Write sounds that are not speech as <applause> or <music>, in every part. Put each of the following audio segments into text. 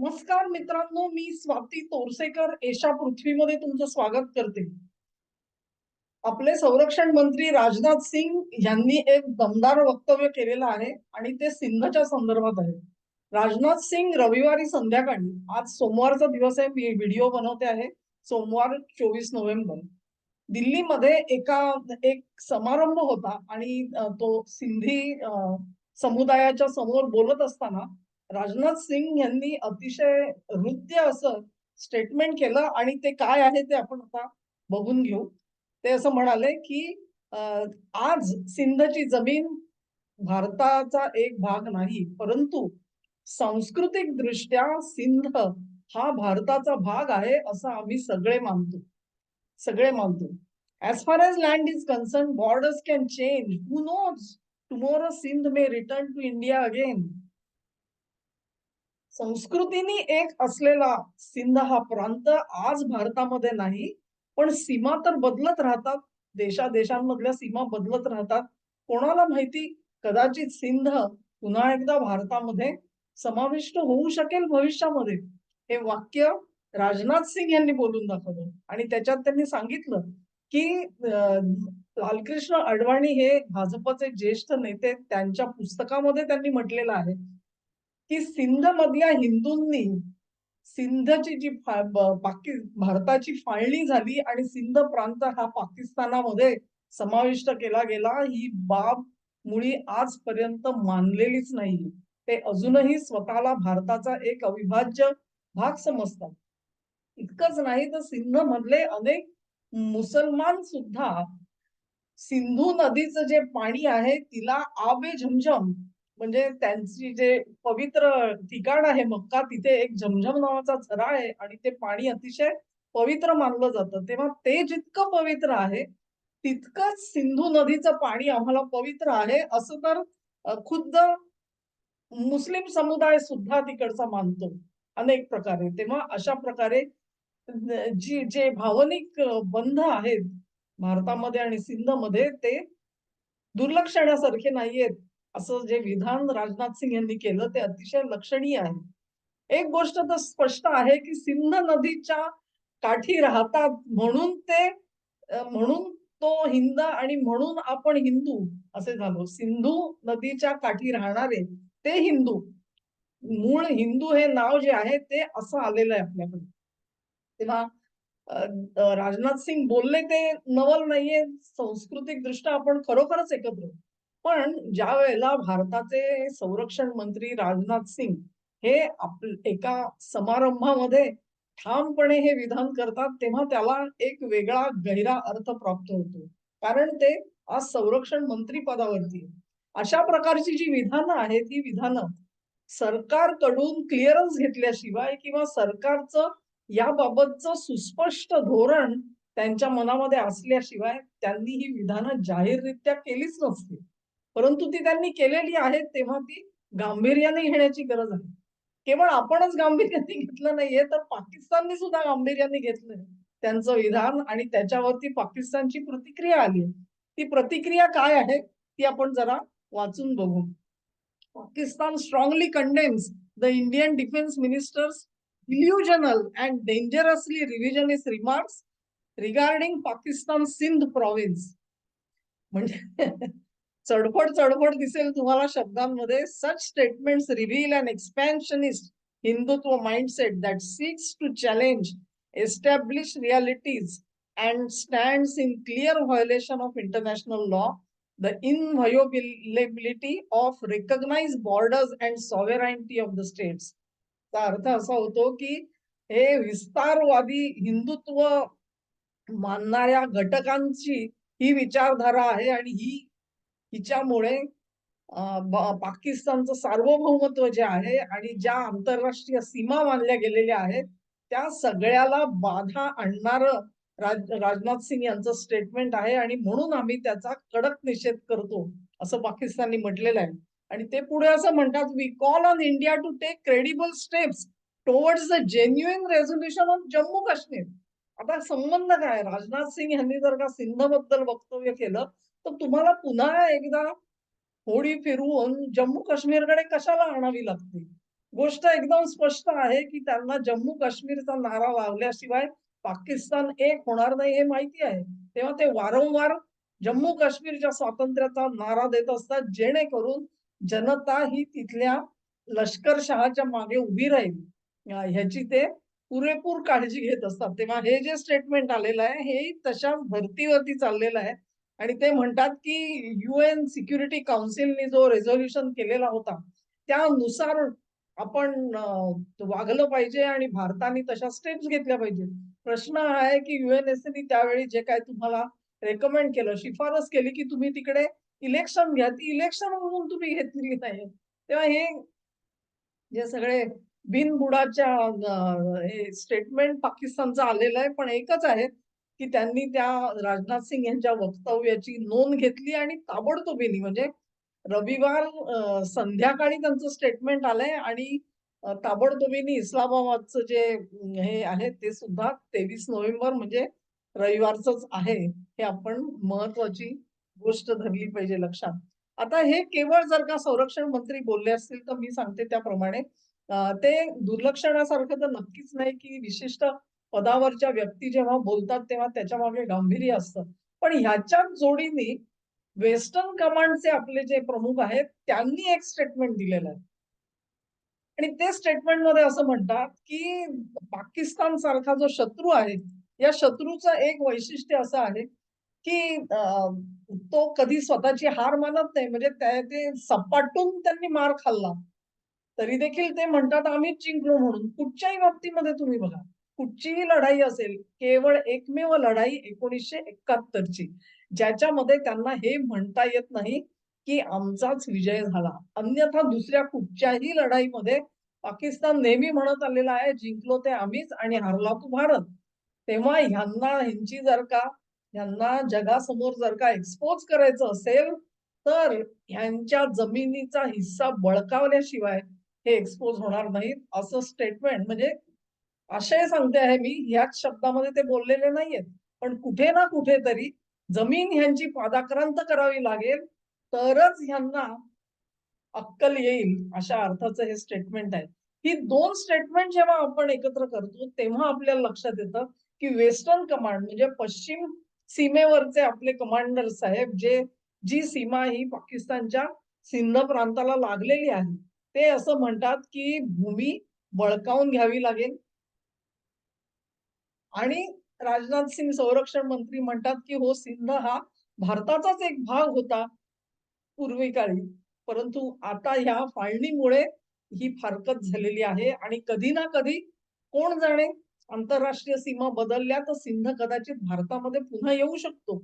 नमस्कार मित्रांनो मी स्वाती तोरसेकर. एशा पृथ्वीमध्ये तुमचं स्वागत करते. आपले संरक्षण मंत्री राजनाथ सिंग यांनी एक दमदार वक्तव्य केलेलं आहे आणि ते सिंधच्या संदर्भात आहे. राजनाथ सिंग रविवारी संध्याकाळी आज सोमवारचा दिवस आहे मी व्हिडिओ बनवते आहे सोमवार चोवीस नोव्हेंबर. दिल्लीमध्ये एका एक समारंभ होता आणि तो सिंधी समुदायाच्या समोर बोलत असताना राजनाथ सिंग यांनी अतिशय हृदय असं स्टेटमेंट केलं आणि ते काय आहे ते आपण आता बघून घेऊ. ते असं म्हणाले की आज सिंधची जमीन भारताचा एक भाग नाही परंतु सांस्कृतिक दृष्ट्या सिंध हा भारताचा भाग आहे असं आम्ही सगळे मानतो. सगळे मानतो. As far as land is concern borders can change who knows tomorrow Sindh may return to India again संस्कृतीने एक असलेला सिंध हा प्रांत आज भारतामध्ये नाही पण सीमा तर बदलत राहतात. देशादेशांमधल्या सीमा बदलत राहतात. कोणाला माहिती? कदाचित सिंध पुन्हा एकदा भारतामध्ये समाविष्ट होऊ शकेल भविष्यामध्ये. हे वाक्य राजनाथ सिंग यांनी बोलून दाखवलं. आणि त्याच्यात त्यांनी सांगितलं की लालकृष्ण अडवाणी हे भाजपचे ज्येष्ठ नेते त्यांच्या पुस्तकामध्ये त्यांनी म्हटलेलं आहे. की सिंध मधल्या हिंदूंनी सिंधची जी पाकि भारताची फाळणी झाली आणि सिंध प्रांत हा पाकिस्तानामध्ये समाविष्ट केला गेला ही बाब मुळी आजपर्यंत मानलेलीच नाही ते अजूनही स्वतःला भारताचा एक अविभाज्य भाग समजतात. इतकंच नाही तर सिंध मधले अनेक मुसलमान सुद्धा सिंधू नदीचं जे पाणी आहे तिला आबे झमझम म्हणजे त्यांची जे पवित्र ठिकाण आहे मक्का तिथे एक झमझम नावाचा झरा आहे आणि ते पाणी अतिशय पवित्र मानलं जातं. तेव्हा ते जितकं पवित्र आहे तितकंच सिंधू नदीचं पाणी आम्हाला पवित्र आहे असं तर खुद्द मुस्लिम समुदाय सुद्धा तिकडचा मानतो अनेक प्रकारे. तेव्हा अशा प्रकारे जी जे भावनिक बंध आहेत भारतामध्ये आणि सिंधमध्ये ते दुर्लक्षण्यासारखे नाहीयेत. असं जे विधान राजनाथ सिंग यांनी केलं ते अतिशय लक्षणीय आहे. एक गोष्ट तर स्पष्ट आहे की सिंध नदीच्या काठी राहतात म्हणून ते म्हणून तो हिंद आणि म्हणून आपण हिंदू असे झालो. सिंधू नदीच्या काठी राहणारे ते हिंदू. मूळ हिंदू हे नाव जे आहे ते असं आलेलं आहे आपल्याकडे. तेव्हा राजनाथ सिंग बोलले ते नवल नाहीये. सांस्कृतिक दृष्ट्या आपण खरोखरच एकत्र. आहोत. पण ज्या वेळेला भारताचे संरक्षण मंत्री राजनाथ सिंग हे आप एका समारंभामध्ये ठामपणे हे विधान करतात तेव्हा त्याला एक वेगळा गहिरा अर्थ प्राप्त होतो. कारण ते आज संरक्षण मंत्री पदावरती अशा प्रकारची जी विधानं आहेत ही विधानं सरकारकडून क्लिअरन्स घेतल्याशिवाय किंवा सरकारचं याबाबतचं सुस्पष्ट धोरण त्यांच्या मनामध्ये असल्याशिवाय त्यांनी ही विधानं जाहीररित्या केलीच नसती परंतु ती त्यांनी केलेली आहे तेव्हा ती गांभीर्याने घेण्याची गरज आहे. केवळ आपणच गांभीर्याने <laughs> घेतलं नाहीये तर पाकिस्तानने सुद्धा गांभीर्याने घेतलंय. त्यांचं विधान आणि त्याच्यावरती पाकिस्तानची प्रतिक्रिया आली. ती प्रतिक्रिया काय आहे ती आपण जरा वाचून बघू. Pakistan strongly condemns the Indian defence minister's illusional and dangerously dangerously revisionist remarks regarding Pakistan Sindh province म्हणजे चढफड चढफड दिसेल तुम्हाला शब्दांमध्ये. Such statement reveal and expansionist Hindutva mindset that seeks to challenge establish realities and stand in clear violation of international law the inviolability of recognise borders and sovereignty of the states चा अर्थ असा होतो की हे विस्तारवादी हिंदुत्व मानणाऱ्या घटकांची ही विचारधारा आहे आणि ही हिच्यामुळे पाकिस्तानचं सार्वभौमत्व जे आहे आणि ज्या आंतरराष्ट्रीय सीमा मानल्या गेलेल्या आहेत त्या सगळ्याला बाधा आणणार राज राजनाथ सिंग यांचं स्टेटमेंट आहे आणि म्हणून आम्ही त्याचा कडक निषेध करतो असं पाकिस्ताननी म्हटलेलं आहे. आणि ते पुढे असं म्हणतात we call on India to take credible steps towards the genuine resolution of Jammu Kashmir आता संबंध काय? राजनाथ सिंग यांनी जर का सिंधबद्दल वक्तव्य केलं तर तुम्हाला पुन्हा एकदा होडी फिरवून जम्मू काश्मीरकडे कशाला आणावी लागते गोष्ट एकदम स्पष्ट आहे, की त्यांना जम्मू काश्मीरचा नारा लावल्याशिवाय पाकिस्तान एक होणार नाही हे माहिती आहे. तेव्हा ते वारंवार जम्मू काश्मीरच्या स्वातंत्र्याचा नारा देत असतात, जेणेकरून जनता ही तिथल्या लष्करशहाच्या मागे उभी राहील ह्याची ते पुरेपूर काळजी घेत असतात. तेव्हा हे जे स्टेटमेंट आलेलं आहे, हेही तशाच भरतीवरती चाललेलं आहे आणि ते म्हणतात, की युएन सिक्युरिटी काउन्सिलने जो रेझोल्युशन केलेला होता, त्यानुसार आपण वागलं पाहिजे आणि भारताने तशा स्टेप्स घेतल्या पाहिजे. प्रश्न हा आहे, की यूएनएससीने त्यावेळी जे काय तुम्हाला रेकमेंड केलं, शिफारस केली, की तुम्ही तिकडे इलेक्शन घ्या. ती इलेक्शन म्हणून तुम्ही घेतलेली नाही. तेव्हा हे जे सगळे बिनबुडाच्या हे स्टेटमेंट पाकिस्तानचं आलेलं आहे. पण एकच आहे, की त्यांनी त्या राजनाथ सिंग यांच्या वक्तव्याची नोंद घेतली आणि ताबडतोबीनी म्हणजे रविवार संध्याकाळी त्यांचं स्टेटमेंट आलंय आणि अ, ताबडतोबीने इस्लामाबादचं जे हे आहे ते सुद्धा 23 नोव्हेंबर म्हणजे रविवारचंच आहे. हे आपण महत्वाची गोष्ट धरली पाहिजे लक्षात. आता हे केवळ जर का संरक्षण मंत्री बोलले असतील तर मी सांगते त्याप्रमाणे ते दुर्लक्षणासारखं तर नक्कीच नाही, की विशिष्ट पदावरच्या व्यक्ती जेव्हा बोलतात तेव्हा त्याच्यामागे गांभीर्य असतं. पण ह्याच्याच जोडीने वेस्टर्न कमांडचे आपले जे प्रमुख आहेत, त्यांनी एक स्टेटमेंट दिलेलं आहे. आणि ते स्टेटमेंटमध्ये असं म्हणतात, की पाकिस्तान सारखा जो शत्रू आहे, या शत्रूचं एक वैशिष्ट्य असं आहे, की तो कधी स्वतःची हार मानत नाही. म्हणजे ते सपाटून त्यांनी मार खाल्ला. तरी देखील ते म्हणतात आम्ही जिंकलो म्हणून. कुठच्याही बाबतीमध्ये तुम्ही बघा, कुठचीही लढाई असेल, केवळ एकमेव लढाई 1971 ची, ज्याच्यामध्ये त्यांना हे म्हणता येत नाही, की आमचाच विजय झाला. अन्यथा दुसऱ्या कुठच्याही लढाईमध्ये पाकिस्तान नेहमी म्हणत आलेला आहे, जिंकलो ते आम्हीच आणि हारला तो भारत. तेव्हा ह्यांना ह्यांची जर का ह्यांना जगासमोर जर का एक्सपोज करायचं असेल, तर ह्यांच्या जमिनीचा हिस्सा बळकावल्याशिवाय हे एक्सपोज होणार नाहीत, असं स्टेटमेंट म्हणजे आशय सांगते आहे मी, ह्याच शब्दामध्ये ते बोललेले नाहीयेत. पण कुठे ना कुठेतरी जमीन ह्यांची पादाक्रांत करावी लागेल, तरच ह्यांना अक्कल येईल, अशा अर्थाचं हे स्टेटमेंट आहे. ही दोन स्टेटमेंट जेव्हा आपण एकत्र करतो, तेव्हा आपल्याला लक्षात येतं, की वेस्टर्न कमांड म्हणजे पश्चिम सीमेवरचे आपले कमांडर साहेब, जे जी सीमा ही पाकिस्तानच्या सिंध प्रांताला लागलेली आहे. ते असं म्हणतात, की भूमी बळकावून घ्यावी लागेल. आणि राजनाथ सिंग संरक्षण मंत्री म्हणतात, की हो सिंध हा भारताचाच एक भाग होता पूर्वी काळी. परंतु आता ह्या फाळणीमुळे ही फारकत झालेली आहे आणि कधी ना कधी कोण जाणे आंतरराष्ट्रीय सीमा बदलल्या तर सिंध कदाचित भारतामध्ये पुन्हा येऊ शकतो.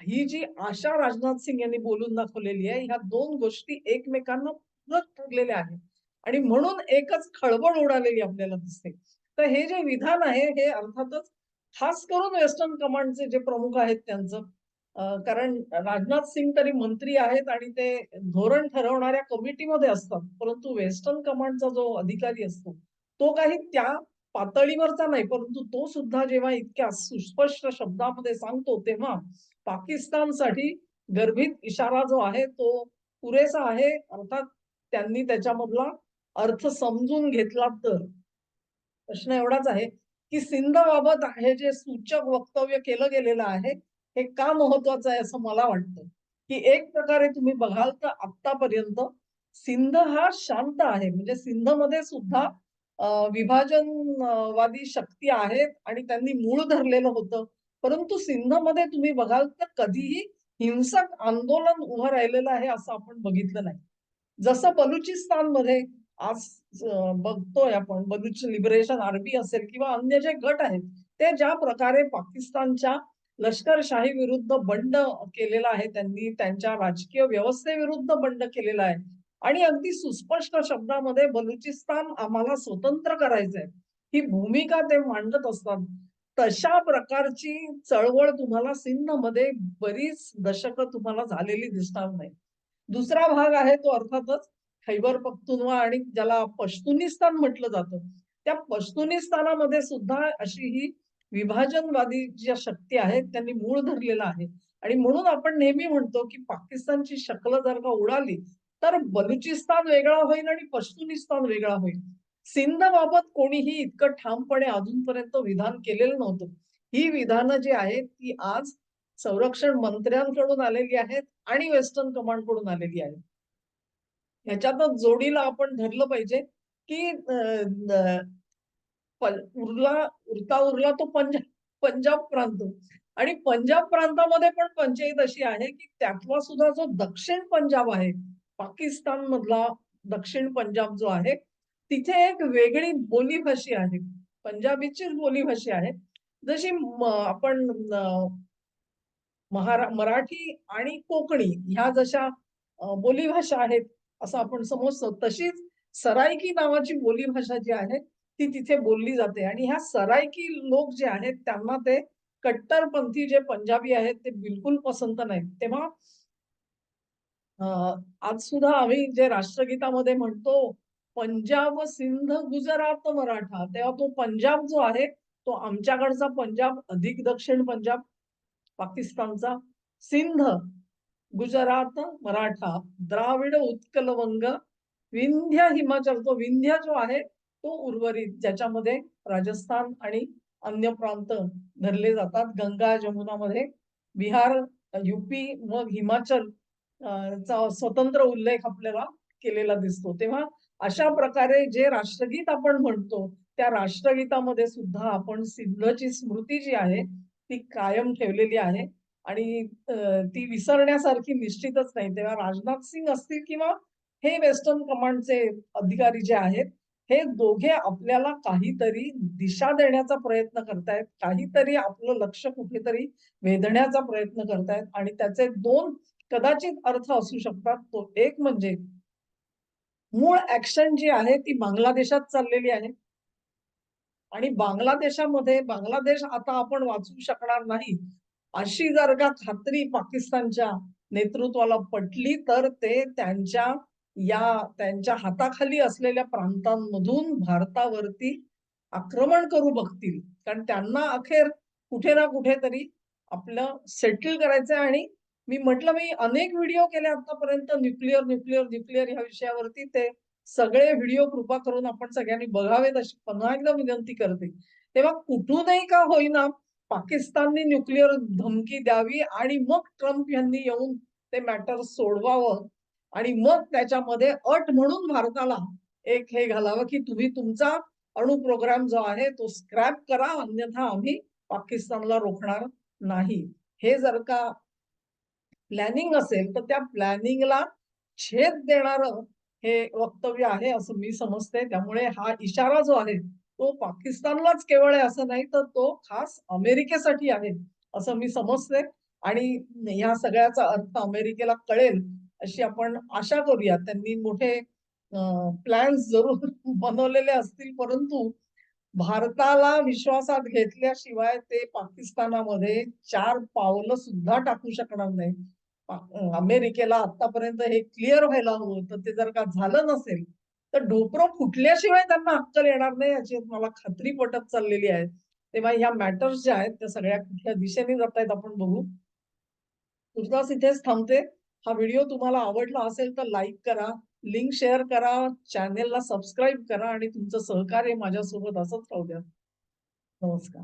ही जी आशा राजनाथ सिंग यांनी बोलून दाखवलेली आहे, ह्या दोन गोष्टी एकमेकांना पूरक ठरलेल्या आहेत आणि म्हणून एकच खळबळ उडालेली आपल्याला दिसते. तर हे जे विधान आहे, हे अर्थातच खास करून वेस्टर्न कमांडचे जे प्रमुख आहेत त्यांचं कारण राजनाथ सिंग तरी मंत्री आहेत आणि ते धोरण ठरवणाऱ्या कमिटीमध्ये असतात. परंतु वेस्टर्न कमांडचा जो अधिकारी असतो, तो काही त्या पातळीवरचा नाही. परंतु तो सुद्धा जेव्हा इतक्या सुस्पष्ट शब्दामध्ये सांगतो, तेव्हा पाकिस्तानसाठी गर्भित इशारा जो आहे, तो पुरेसा आहे. अर्थात त्यांनी त्याच्यामधला अर्थ समजून घेतला तर. प्रश्न एवढाच आहे, की सिंधबाबत हे जे सूचक वक्तव्य केलं गेलेलं आहे, हे का महत्वाचं आहे असं मला वाटतं, की एक प्रकारे तुम्ही बघाल तर आतापर्यंत सिंध हा शांत आहे. म्हणजे सिंधमध्ये सुद्धा विभाजनवादी शक्ती आहेत आणि त्यांनी मूळ धरलेलं होतं. परंतु सिंधमध्ये तुम्ही बघाल तर कधीही हिंसक आंदोलन उभं राहिलेलं आहे असं आपण बघितलं नाही. जसं बलुचिस्तानमध्ये आज बघतोय आपण बलुच लिबरेशन आर्मी असेल किंवा अन्य जे गट आहेत, ते ज्या प्रकारे पाकिस्तानच्या लष्करशाही विरुद्ध बंड केलेला आहे त्यांनी, त्यांच्या राजकीय व्यवस्थेविरुद्ध बंड केलेला आहे आणि अगदी सुस्पष्ट शब्दामध्ये बलुचिस्तान आम्हाला स्वतंत्र करायचंय, ही भूमिका ते मांडत असतात. तशा प्रकारची चळवळ तुम्हाला सिंधमध्ये बरीच दशकं तुम्हाला झालेली दिसणार नाही. दुसरा भाग आहे तो अर्थातच खैबर पख्तुनवा आणि ज्याला पश्तुनिस्तान म्हटलं जातं. त्या पश्तुनिस्तानामध्ये सुद्धा अशी ही विभाजनवादी ज्या शक्ती आहेत त्यांनी मूळ धरलेला आहे. आणि म्हणून आपण नेहमी म्हणतो, की पाकिस्तानची शकल जर का उडाली, तर बलुचिस्तान वेगळा होईल आणि पश्तुनिस्तान वेगळा होईल. सिंध बाबत कोणीही इतकं ठामपणे अजूनपर्यंत विधान केलेलं नव्हतं. ही विधानं जी आहेत ती आज संरक्षण मंत्र्यांकडून आलेली आहेत आणि वेस्टर्न कमांडकडून आलेली आहेत. ह्याच्यातच जोडीला आपण धरलं पाहिजे की उरला उरता उरला तो पंजाब पंजाब प्रांत. आणि पंजाब प्रांतामध्ये पण पंचायत अशी आहे की त्यातला सुद्धा जो दक्षिण पंजाब आहे पाकिस्तान मधला दक्षिण पंजाब जो आहे तिथे एक वेगळी बोलीभाषी आहे. पंजाबीचीच बोलीभाषी आहे. जशी आपण महारा मराठी आणि कोकणी ह्या जशा बोलीभाषा आहेत असं आपण समजतो तशीच सरायकी नावाची बोलीभाषा जी आहे ती तिथे बोलली जाते. आणि ह्या सरायकी लोक जे आहेत त्यांना ते कट्टरपंथी जे पंजाबी आहेत ते बिलकुल पसंत नाहीत. तेव्हा आज सुद्धा आम्ही जे राष्ट्रगीतामध्ये म्हणतो पंजाब सिंध गुजरात मराठा तेव्हा तो पंजाब जो आहे तो आमच्याकडचा पंजाब अधिक दक्षिण पंजाब पाकिस्तानचा सिंध गुजरात मराठा द्राविड उत्कलवंग विंध्य हिमाचल तो विंध्य जो आहे तो उर्वरित ज्याच्यामध्ये राजस्थान आणि अन्य प्रांत धरले जातात गंगा जमुनामध्ये बिहार युपी मग हिमाचल चा स्वतंत्र उल्लेख आपल्याला केलेला दिसतो. तेव्हा अशा प्रकारे जे राष्ट्रगीत आपण म्हणतो त्या राष्ट्रगीतामध्ये सुद्धा आपण सिंधची स्मृती जी आहे ती कायम ठेवलेली आहे. आणि ती विसरण्यासारखी निश्चितच नाही. तेव्हा राजनाथ सिंग असतील किंवा हे वेस्टर्न कमांडचे अधिकारी जे आहेत हे दोघे आपल्याला काहीतरी दिशा देण्याचा प्रयत्न करतायत. काहीतरी आपलं लक्ष कुठेतरी वेधण्याचा प्रयत्न करतायत आणि त्याचे दोन कदाचित अर्थ असू शकतात. तो एक म्हणजे मूळ ऍक्शन जी आहे ती बांगलादेशात चाललेली आहे. आणि बांगलादेशामध्ये बांगलादेश आता आपण वाचू शकणार नाही. अशी जर का खात्री पाकिस्तानच्या नेतृत्वाला पटली तर ते त्यांच्या या त्यांच्या हाताखाली असलेल्या प्रांतांमधून भारतावरती आक्रमण करू बघतील. कारण त्यांना अखेर कुठे ना कुठेतरी आपलं सेटल करायचंय आणि मी म्हटलं मी अनेक व्हिडिओ केले आतापर्यंत न्यूक्लिअर न्यूक्लिअर न्यूक्लिअर ह्या विषयावरती ते सगळे व्हिडिओ कृपा करून आपण सगळ्यांनी बघावेत अशी पुन्हा एकदा विनंती करते. तेव्हा कुठूनही का होईना पाकिस्तानने न्यूक्लिअर धमकी द्यावी आणि मग ट्रम्प यांनी येऊन ते मॅटर सोडवावं. आणि मग त्याच्यामध्ये अट म्हणून भारताला एक हे घालावं की तुम्ही तुमचा अणु प्रोग्राम जो आहे तो स्क्रॅप करा अन्यथा आम्ही पाकिस्तानला रोखणार नाही. हे जर का प्लॅनिंग असेल तर त्या प्लॅनिंगला छेद देणार हे वक्तव्य आहे असं मी समजते. त्यामुळे हा इशारा जो आहे तो पाकिस्तानलाच केवळ आहे असं नाही तर तो खास अमेरिकेसाठी आहे असं मी समजते. आणि या सगळ्याचा अर्थ अमेरिकेला कळेल अशी आपण आशा करूया. त्यांनी मोठे प्लॅन्स जरूर <laughs> बनवलेले असतील परंतु भारताला विश्वासात घेतल्याशिवाय ते पाकिस्तानामध्ये चार पावलं सुद्धा टाकू शकणार नाही. अमेरिकेला आतापर्यंत हे क्लिअर व्हायला हवं तर ते जर का झालं नसेल तर ढोपरं फुटल्याशिवाय त्यांना अक्कल येणार नाही याची मला खात्री पटत चाललेली आहे. तेव्हा ह्या मॅटर्स ज्या आहेत त्या सगळ्या कुठल्या दिशेने जात आहेत आपण बघू. तुझाच इथेच थांबते. हा व्हिडिओ तुम्हाला आवडला असेल तर लाईक करा लिंक शेअर करा चॅनेलला सबस्क्राईब करा आणि तुमचं सहकार्य माझ्यासोबत असंच राहू द्या. नमस्कार.